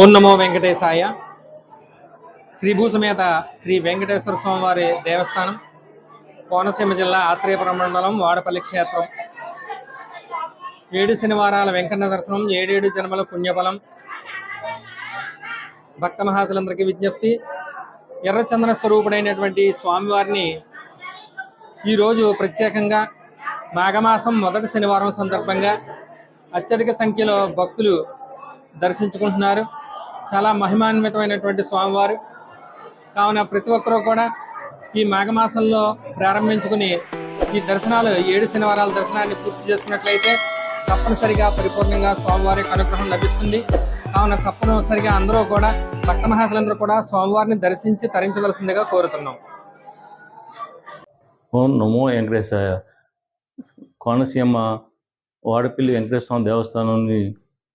ఓం నమో వెంకటేశాయ. శ్రీభూసమేత శ్రీ వెంకటేశ్వర స్వామివారి దేవస్థానం కోనసీమ జిల్లా ఆత్రేయపురం మండలం వాడపల్లి క్షేత్రం. ఏడు శనివారాల వెంకన్న దర్శనం ఏడేడు జన్మల పుణ్యఫలం. భక్త మహాశులందరికీ విజ్ఞప్తి. ఎర్రచందన స్వరూపుడైనటువంటి స్వామివారిని ఈరోజు ప్రత్యేకంగా మాఘమాసం మొదటి శనివారం సందర్భంగా అత్యధిక సంఖ్యలో భక్తులు దర్శించుకుంటున్నారు. చాలా మహిమాన్వితమైనటువంటి స్వామివారు. కావున ప్రతి ఒక్కరూ కూడా ఈ మాఘమాసంలో ప్రారంభించుకుని ఈ దర్శనాలు ఏడు శనివారాల దర్శనాన్ని పూర్తి చేసుకున్నట్లయితే తప్పనిసరిగా పరిపూర్ణంగా స్వామివారి యొక్క అనుగ్రహం లభిస్తుంది. కావున తప్పనిసరిగా అందరూ కూడా భక్త మహాశులందరూ కూడా స్వామివారిని దర్శించి తరించవలసిందిగా కోరుతున్నాం. ఓం నమో వెంకటేశాయ కోనసీమ వాడపల్లి వెంకటేశ్వర స్వామి దేవస్థానాన్ని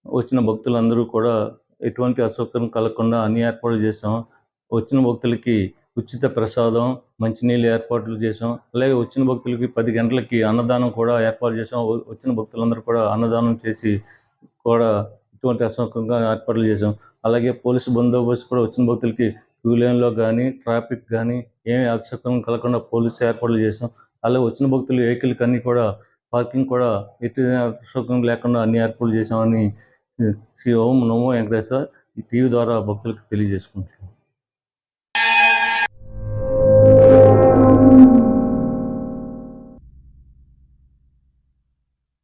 వచ్చిన భక్తులందరూ కూడా ఎటువంటి అసౌకర్యం కలగకుండా అన్ని ఏర్పాట్లు చేసాం వచ్చిన భక్తులకి ఉచిత ప్రసాదం మంచినీళ్ళు ఏర్పాట్లు చేసాం అలాగే వచ్చిన భక్తులకి పది గంటలకి అన్నదానం కూడా ఏర్పాటు చేసాం వచ్చిన భక్తులందరూ కూడా అన్నదానం చేసి కూడా ఎటువంటి అసౌకర్యంగా ఏర్పాట్లు చేసాం అలాగే పోలీసు బందోబస్తు కూడా వచ్చిన భక్తులకి క్యూ లైన్లో కానీ ట్రాఫిక్ కానీ ఏమి అసౌకర్యం కలగకుండా పోలీసు ఏర్పాట్లు చేసాం అలాగే వచ్చిన భక్తులు వెహికల్కి అన్నీ కూడా పార్కింగ్ కూడా ఎట్టి అసౌకర్యం లేకుండా అన్ని ఏర్పాట్లు చేసామని శ్రీ ఓం నమో వెంకటేశ్వర ఈ టీవీ ద్వారా భక్తులకు తెలియజేసుకుంటున్నాం.